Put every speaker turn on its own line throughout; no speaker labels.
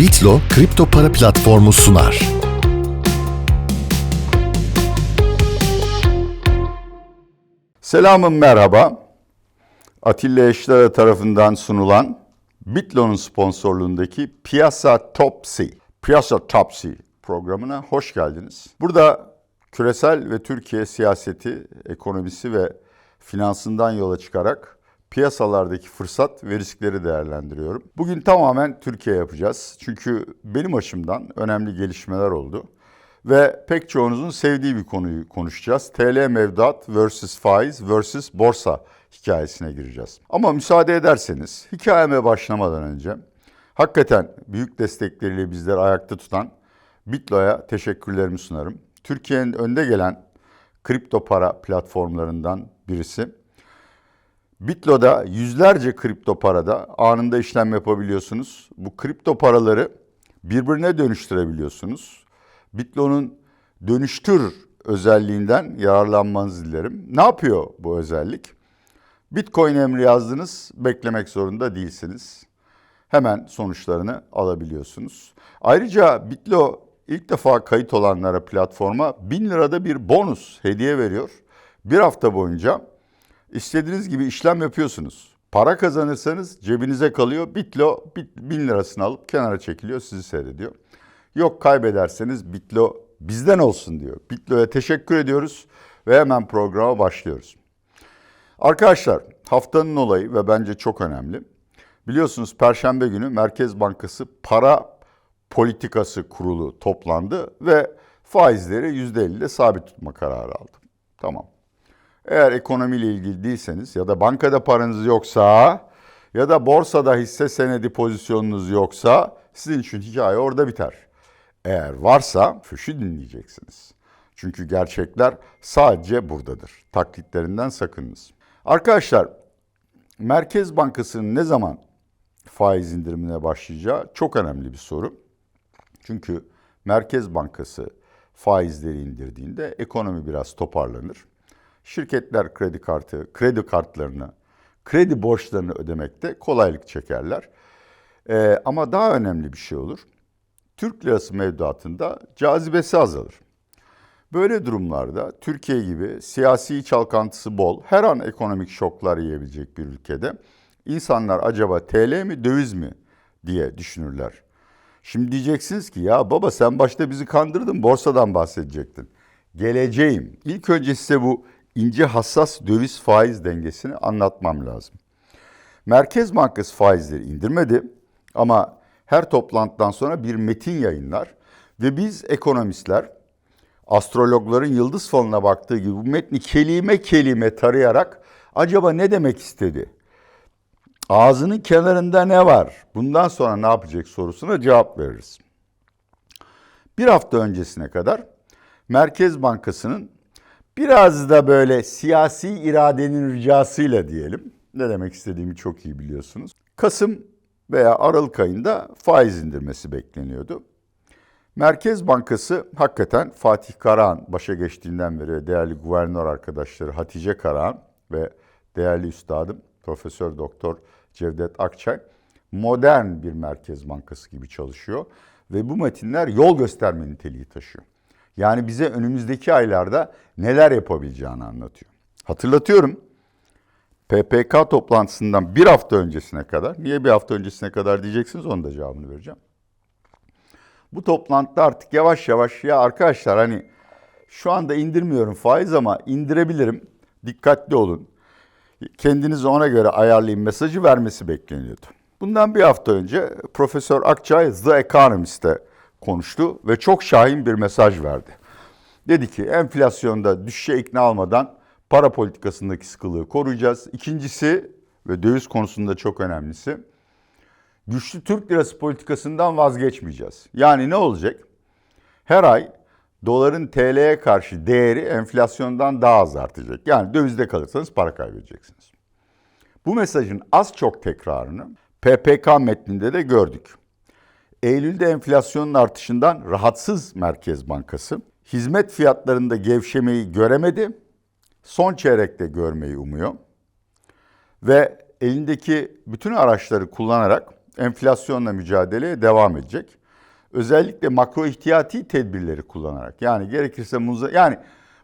Bitlo kripto para platformu sunar.
Selamın merhaba. Atilla Eşler tarafından sunulan Bitlo'nun sponsorluğundaki Piyasa Topsy, Piyasa Topsy programına hoş geldiniz. Burada küresel ve Türkiye siyaseti, ekonomisi ve finansından yola çıkarak piyasalardaki fırsat ve riskleri değerlendiriyorum. Bugün tamamen Türkiye yapacağız. Çünkü benim açımdan önemli gelişmeler oldu. Ve pek çoğunuzun sevdiği bir konuyu konuşacağız. TL mevduat versus faiz versus borsa hikayesine gireceğiz. Ama müsaade ederseniz hikayeme başlamadan önce hakikaten büyük destekleriyle bizleri ayakta tutan Bitlo'ya teşekkürlerimi sunarım. Türkiye'nin önde gelen kripto para platformlarından birisi. Bitlo'da yüzlerce kripto parada anında işlem yapabiliyorsunuz. Bu kripto paraları birbirine dönüştürebiliyorsunuz. Bitlo'nun dönüştür özelliğinden yararlanmanızı dilerim. Ne yapıyor bu özellik? Bitcoin emri yazdınız, beklemek zorunda değilsiniz. Hemen sonuçlarını alabiliyorsunuz. Ayrıca Bitlo ilk defa kayıt olanlara platforma 1000 lirada bir bonus hediye veriyor. Bir hafta boyunca istediğiniz gibi işlem yapıyorsunuz. Para kazanırsanız cebinize kalıyor. Bitlo 1000 lirasını alıp kenara çekiliyor, sizi seyrediyor. Yok kaybederseniz Bitlo bizden olsun diyor. Bitlo'ya teşekkür ediyoruz ve hemen programa başlıyoruz. Arkadaşlar haftanın olayı ve bence çok önemli. Biliyorsunuz Perşembe günü Merkez Bankası Para Politikası Kurulu toplandı ve faizleri %50'de sabit tutma kararı aldı. Tamam. Eğer ekonomiyle ilgili değilseniz ya da bankada paranız yoksa ya da borsada hisse senedi pozisyonunuz yoksa sizin için hikaye orada biter. Eğer varsa füşü dinleyeceksiniz. Çünkü gerçekler sadece buradadır. Taklitlerinden sakınınız. Arkadaşlar, Merkez Bankası'nın ne zaman faiz indirimine başlayacağı çok önemli bir soru. Çünkü Merkez Bankası faizleri indirdiğinde ekonomi biraz toparlanır. Şirketler kredi kartı, kredi kartlarını, kredi borçlarını ödemekte kolaylık çekerler. Ee, ama daha önemli bir şey olur. Türk lirası mevduatında cazibesi azalır. Böyle durumlarda Türkiye gibi siyasi çalkantısı bol, her an ekonomik şoklar yiyebilecek bir ülkede insanlar acaba TL mi döviz mi diye düşünürler. Şimdi diyeceksiniz ki ya baba sen başta bizi kandırdın borsadan bahsedecektin. Geleceğim. İlk önce size bu ince hassas döviz faiz dengesini anlatmam lazım. Merkez Bankası faizleri indirmedi ama her toplantıdan sonra bir metin yayınlar ve biz ekonomistler astrologların yıldız falına baktığı gibi bu metni kelime kelime tarayarak acaba ne demek istedi? Ağzının kenarında ne var? Bundan sonra ne yapacak sorusuna cevap veririz. Bir hafta öncesine kadar Merkez Bankası'nın biraz da böyle siyasi iradenin ricasıyla diyelim. Ne demek istediğimi çok iyi biliyorsunuz. Kasım veya Aralık ayında faiz indirmesi bekleniyordu. Merkez Bankası hakikaten Fatih Karahan başa geçtiğinden beri değerli guvernör arkadaşları Hatice Karahan ve değerli üstadım Profesör Doktor Cevdet Akçay modern bir Merkez Bankası gibi çalışıyor ve bu metinler yol gösterme niteliği taşıyor. Yani bize önümüzdeki aylarda neler yapabileceğini anlatıyor. Hatırlatıyorum. PPK toplantısından bir hafta öncesine kadar, niye bir hafta öncesine kadar diyeceksiniz onun da cevabını vereceğim. Bu toplantıda artık yavaş yavaş ya arkadaşlar hani şu anda indirmiyorum faiz ama indirebilirim. Dikkatli olun. Kendinizi ona göre ayarlayın mesajı vermesi bekleniyordu. Bundan bir hafta önce Profesör Akçay The Economist'te konuştu ve çok şahin bir mesaj verdi. Dedi ki enflasyonda düşüşe ikna almadan para politikasındaki sıkılığı koruyacağız. İkincisi ve döviz konusunda çok önemlisi güçlü Türk lirası politikasından vazgeçmeyeceğiz. Yani ne olacak? Her ay doların TL'ye karşı değeri enflasyondan daha az artacak. Yani dövizde kalırsanız para kaybedeceksiniz. Bu mesajın az çok tekrarını PPK metninde de gördük. Eylül'de enflasyonun artışından rahatsız Merkez Bankası hizmet fiyatlarında gevşemeyi göremedi. Son çeyrekte görmeyi umuyor. Ve elindeki bütün araçları kullanarak enflasyonla mücadeleye devam edecek. Özellikle makro ihtiyati tedbirleri kullanarak yani gerekirse muza yani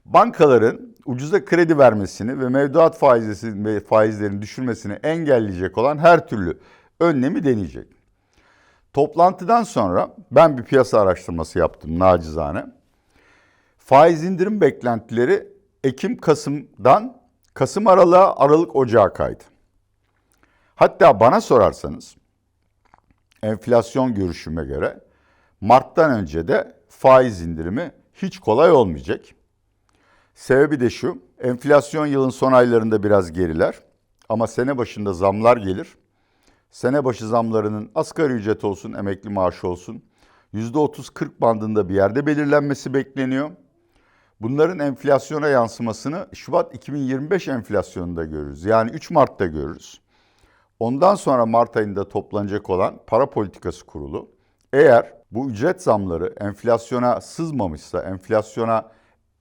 bankaların ucuza kredi vermesini ve mevduat faizlerini düşürmesini engelleyecek olan her türlü önlemi deneyecek. Toplantıdan sonra ben bir piyasa araştırması yaptım nacizane. Faiz indirim beklentileri Ekim Kasım'dan Kasım aralığa Aralık Ocağa kaydı. Hatta bana sorarsanız enflasyon görüşüme göre Mart'tan önce de faiz indirimi hiç kolay olmayacak. Sebebi de şu, enflasyon yılın son aylarında biraz geriler ama sene başında zamlar gelir. Sene başı zamlarının asgari ücret olsun, emekli maaşı olsun %30-40 bandında bir yerde belirlenmesi bekleniyor. Bunların enflasyona yansımasını Şubat 2025 enflasyonunda görürüz. Yani 3 Mart'ta görürüz. Ondan sonra Mart ayında toplanacak olan para politikası kurulu eğer bu ücret zamları enflasyona sızmamışsa, enflasyona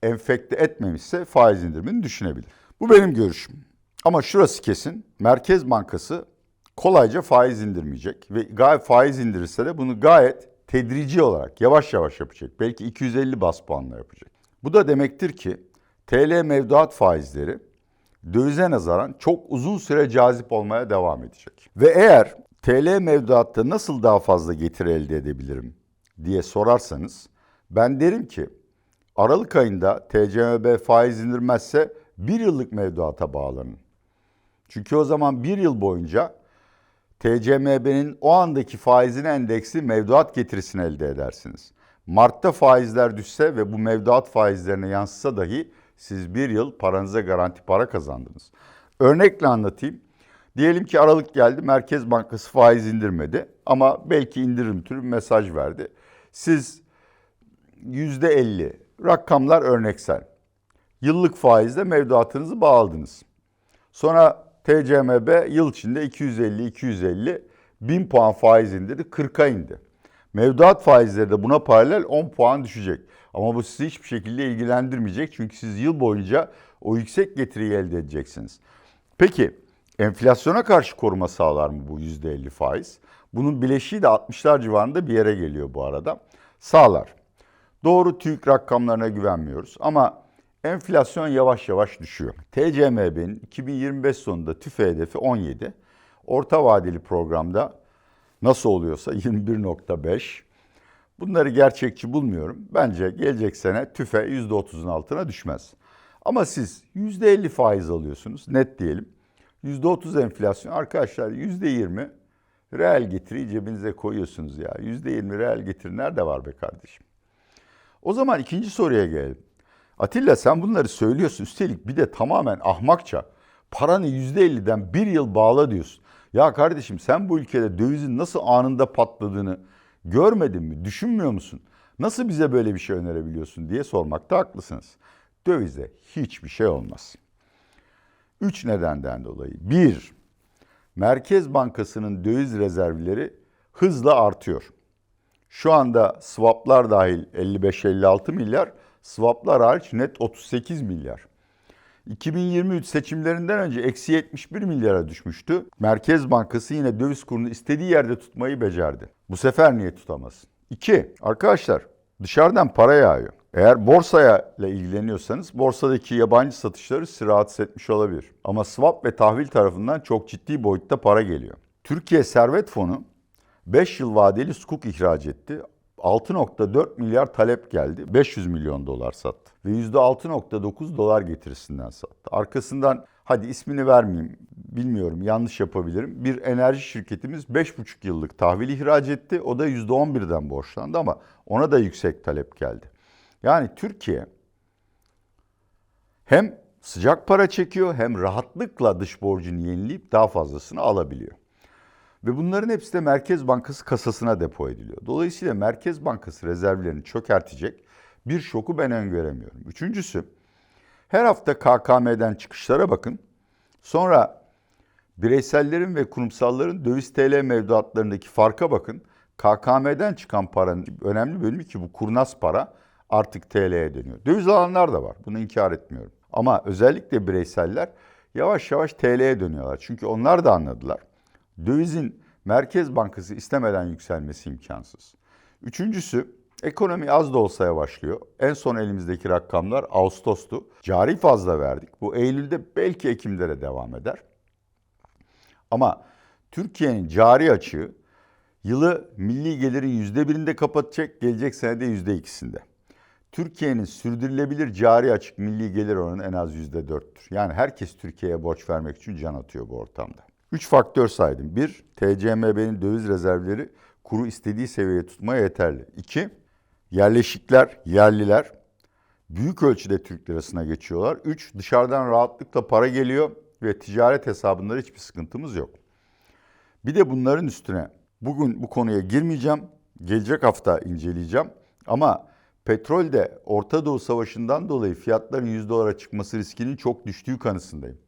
enfekte etmemişse faiz indirimini düşünebilir. Bu benim görüşüm. Ama şurası kesin. Merkez Bankası kolayca faiz indirmeyecek ve gayet faiz indirirse de bunu gayet tedrici olarak yavaş yavaş yapacak. Belki 250 bas puanla yapacak. Bu da demektir ki TL mevduat faizleri dövize nazaran çok uzun süre cazip olmaya devam edecek. Ve eğer TL mevduatta nasıl daha fazla getiri elde edebilirim diye sorarsanız ben derim ki Aralık ayında TCMB faiz indirmezse bir yıllık mevduata bağlanın. Çünkü o zaman bir yıl boyunca TCMB'nin o andaki faizin endeksi mevduat getirisini elde edersiniz. Mart'ta faizler düşse ve bu mevduat faizlerine yansısa dahi siz bir yıl paranıza garanti para kazandınız. Örnekle anlatayım. Diyelim ki Aralık geldi, Merkez Bankası faiz indirmedi ama belki indiririm türü bir mesaj verdi. Siz yüzde elli, rakamlar örneksel. Yıllık faizle mevduatınızı bağladınız. Sonra TCMB yıl içinde 250-250 bin puan faiz indirdi, 40'a indi. Mevduat faizleri de buna paralel 10 puan düşecek. Ama bu sizi hiçbir şekilde ilgilendirmeyecek. Çünkü siz yıl boyunca o yüksek getiriyi elde edeceksiniz. Peki enflasyona karşı koruma sağlar mı bu %50 faiz? Bunun bileşiği de 60'lar civarında bir yere geliyor bu arada. Sağlar. Doğru TÜİK rakamlarına güvenmiyoruz ama enflasyon yavaş yavaş düşüyor. TCMB'nin 2025 sonunda tüfe hedefi 17. Orta vadeli programda nasıl oluyorsa 21.5. Bunları gerçekçi bulmuyorum. Bence gelecek sene tüfe %30'un altına düşmez. Ama siz %50 faiz alıyorsunuz net diyelim. %30 enflasyon arkadaşlar %20 reel getiri cebinize koyuyorsunuz ya. %20 reel getiri nerede var be kardeşim? O zaman ikinci soruya gelelim. Atilla sen bunları söylüyorsun. Üstelik bir de tamamen ahmakça paranı %50'den bir yıl bağla diyorsun. Ya kardeşim sen bu ülkede dövizin nasıl anında patladığını görmedin mi? Düşünmüyor musun? Nasıl bize böyle bir şey önerebiliyorsun diye sormakta haklısınız. Dövize hiçbir şey olmaz. Üç nedenden dolayı. Bir, Merkez Bankası'nın döviz rezervleri hızla artıyor. Şu anda swaplar dahil 55-56 milyar, swaplar hariç net 38 milyar. 2023 seçimlerinden önce eksi 71 milyara düşmüştü. Merkez Bankası yine döviz kurunu istediği yerde tutmayı becerdi. Bu sefer niye tutamazsın? İki, arkadaşlar dışarıdan para yağıyor. Eğer borsaya ile ilgileniyorsanız borsadaki yabancı satışları sizi rahatsız etmiş olabilir. Ama swap ve tahvil tarafından çok ciddi boyutta para geliyor. Türkiye Servet Fonu 5 yıl vadeli sukuk ihraç etti. 6.4 milyar talep geldi. 500 milyon dolar sattı. Ve %6.9 dolar getirisinden sattı. Arkasından hadi ismini vermeyeyim bilmiyorum yanlış yapabilirim. Bir enerji şirketimiz 5,5 yıllık tahvil ihraç etti. O da %11'den borçlandı ama ona da yüksek talep geldi. Yani Türkiye hem sıcak para çekiyor hem rahatlıkla dış borcunu yenileyip daha fazlasını alabiliyor. Ve bunların hepsi de Merkez Bankası kasasına depo ediliyor. Dolayısıyla Merkez Bankası rezervlerini çökertecek bir şoku ben öngöremiyorum. Üçüncüsü, her hafta KKM'den çıkışlara bakın. Sonra bireysellerin ve kurumsalların döviz TL mevduatlarındaki farka bakın. KKM'den çıkan paranın önemli bölümü ki bu kurnaz para artık TL'ye dönüyor. Döviz alanlar da var. Bunu inkar etmiyorum. Ama özellikle bireyseller yavaş yavaş TL'ye dönüyorlar. Çünkü onlar da anladılar. Dövizin Merkez Bankası istemeden yükselmesi imkansız. Üçüncüsü ekonomi az da olsa yavaşlıyor. En son elimizdeki rakamlar Ağustos'tu. Cari fazla verdik. Bu Eylül'de belki Ekim'de de devam eder. Ama Türkiye'nin cari açığı yılı milli gelirin yüzde birinde kapatacak, gelecek senede yüzde ikisinde. Türkiye'nin sürdürülebilir cari açık milli gelir oranı en az yüzde dörttür. Yani herkes Türkiye'ye borç vermek için can atıyor bu ortamda. Üç faktör saydım. Bir, TCMB'nin döviz rezervleri kuru istediği seviyeye tutmaya yeterli. İki, yerleşikler, yerliler büyük ölçüde Türk lirasına geçiyorlar. Üç, dışarıdan rahatlıkla para geliyor ve ticaret hesabında hiçbir sıkıntımız yok. Bir de bunların üstüne bugün bu konuya girmeyeceğim. Gelecek hafta inceleyeceğim. Ama petrolde Orta Doğu Savaşı'ndan dolayı fiyatların 100 dolara çıkması riskinin çok düştüğü kanısındayım.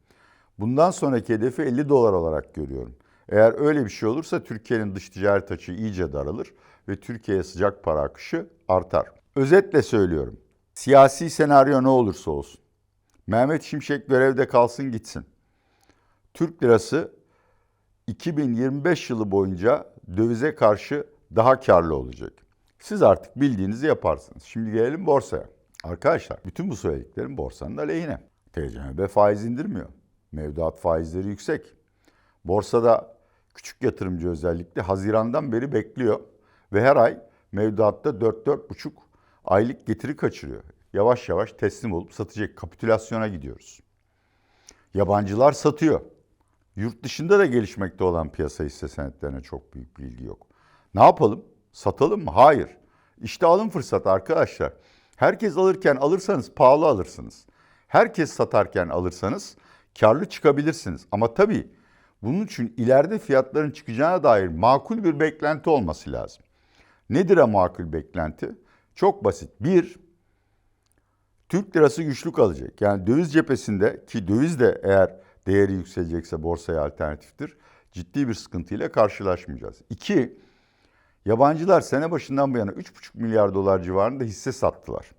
Bundan sonraki hedefi 50 dolar olarak görüyorum. Eğer öyle bir şey olursa Türkiye'nin dış ticaret açığı iyice daralır ve Türkiye'ye sıcak para akışı artar. Özetle söylüyorum. Siyasi senaryo ne olursa olsun. Mehmet Şimşek görevde kalsın gitsin. Türk lirası 2025 yılı boyunca dövize karşı daha karlı olacak. Siz artık bildiğinizi yaparsınız. Şimdi gelelim borsaya. Arkadaşlar bütün bu söylediklerim borsanın aleyhine. TCMB faiz indirmiyor. Mevduat faizleri yüksek. Borsada küçük yatırımcı özellikle Haziran'dan beri bekliyor. Ve her ay mevduatta 4-4,5 aylık getiri kaçırıyor. Yavaş yavaş teslim olup satacak kapitülasyona gidiyoruz. Yabancılar satıyor. Yurt dışında da gelişmekte olan piyasa hisse senetlerine çok büyük bir ilgi yok. Ne yapalım? Satalım mı? Hayır. İşte alım fırsatı arkadaşlar. Herkes alırken alırsanız pahalı alırsınız. Herkes satarken alırsanız karlı çıkabilirsiniz. Ama tabii bunun için ileride fiyatların çıkacağına dair makul bir beklenti olması lazım. Nedir o makul beklenti? Çok basit. Bir, Türk lirası güçlü kalacak. Yani döviz cephesinde ki döviz de eğer değeri yükselecekse borsaya alternatiftir. Ciddi bir sıkıntıyla karşılaşmayacağız. İki, yabancılar sene başından bu yana 3,5 milyar dolar civarında hisse sattılar.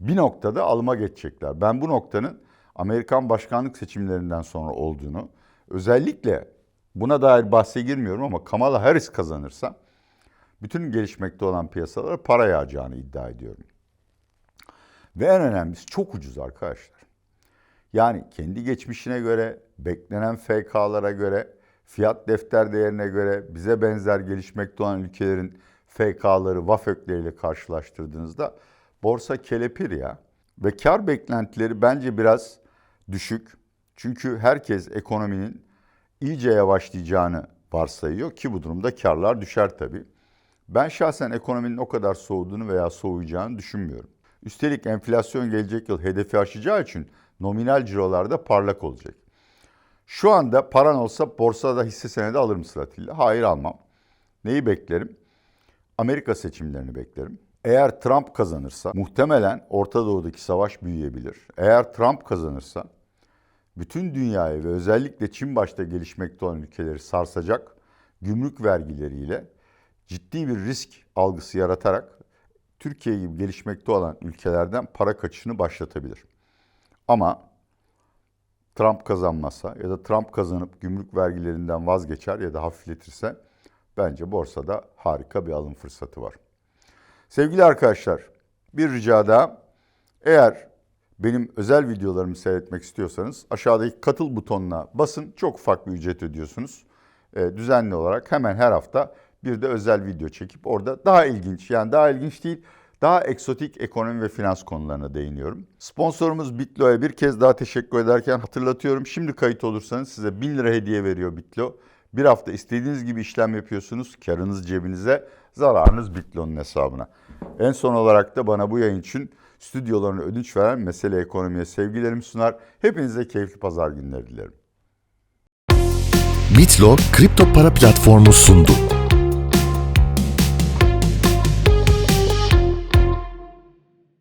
Bir noktada alıma geçecekler. Ben bu noktanın Amerikan başkanlık seçimlerinden sonra olduğunu, özellikle buna dair bahse girmiyorum ama Kamala Harris kazanırsa bütün gelişmekte olan piyasalara para yağacağını iddia ediyorum. Ve en önemlisi çok ucuz arkadaşlar. Yani kendi geçmişine göre, beklenen FK'lara göre, fiyat defter değerine göre bize benzer gelişmekte olan ülkelerin FK'ları, VAFÖK'leriyle karşılaştırdığınızda borsa kelepir ya. Ve kar beklentileri bence biraz düşük. Çünkü herkes ekonominin iyice yavaşlayacağını varsayıyor ki bu durumda karlar düşer tabii. Ben şahsen ekonominin o kadar soğuduğunu veya soğuyacağını düşünmüyorum. Üstelik enflasyon gelecek yıl hedefi aşacağı için nominal cirolarda parlak olacak. Şu anda paran olsa borsada hisse senedi alır mısın Atilla? Hayır almam. Neyi beklerim? Amerika seçimlerini beklerim. Eğer Trump kazanırsa muhtemelen Orta Doğu'daki savaş büyüyebilir. Eğer Trump kazanırsa bütün dünyayı ve özellikle Çin başta gelişmekte olan ülkeleri sarsacak gümrük vergileriyle ciddi bir risk algısı yaratarak Türkiye gibi gelişmekte olan ülkelerden para kaçışını başlatabilir. Ama Trump kazanmazsa ya da Trump kazanıp gümrük vergilerinden vazgeçer ya da hafifletirse bence borsada harika bir alım fırsatı var. Sevgili arkadaşlar, bir rica daha. Eğer benim özel videolarımı seyretmek istiyorsanız aşağıdaki katıl butonuna basın. Çok bir ücret ödüyorsunuz. Ee, düzenli olarak hemen her hafta bir de özel video çekip orada daha ilginç yani daha ilginç değil daha eksotik ekonomi ve finans konularına değiniyorum. Sponsorumuz Bitlo'ya bir kez daha teşekkür ederken hatırlatıyorum. Şimdi kayıt olursanız size 1000 lira hediye veriyor Bitlo. Bir hafta istediğiniz gibi işlem yapıyorsunuz. Karınız cebinize, zararınız Bitlo'nun hesabına. En son olarak da bana bu yayın için stüdyolarını ödünç veren Mesele Ekonomi'ye sevgilerimi sunar. Hepinize keyifli pazar günleri dilerim.
Bitlo kripto para platformu sundu.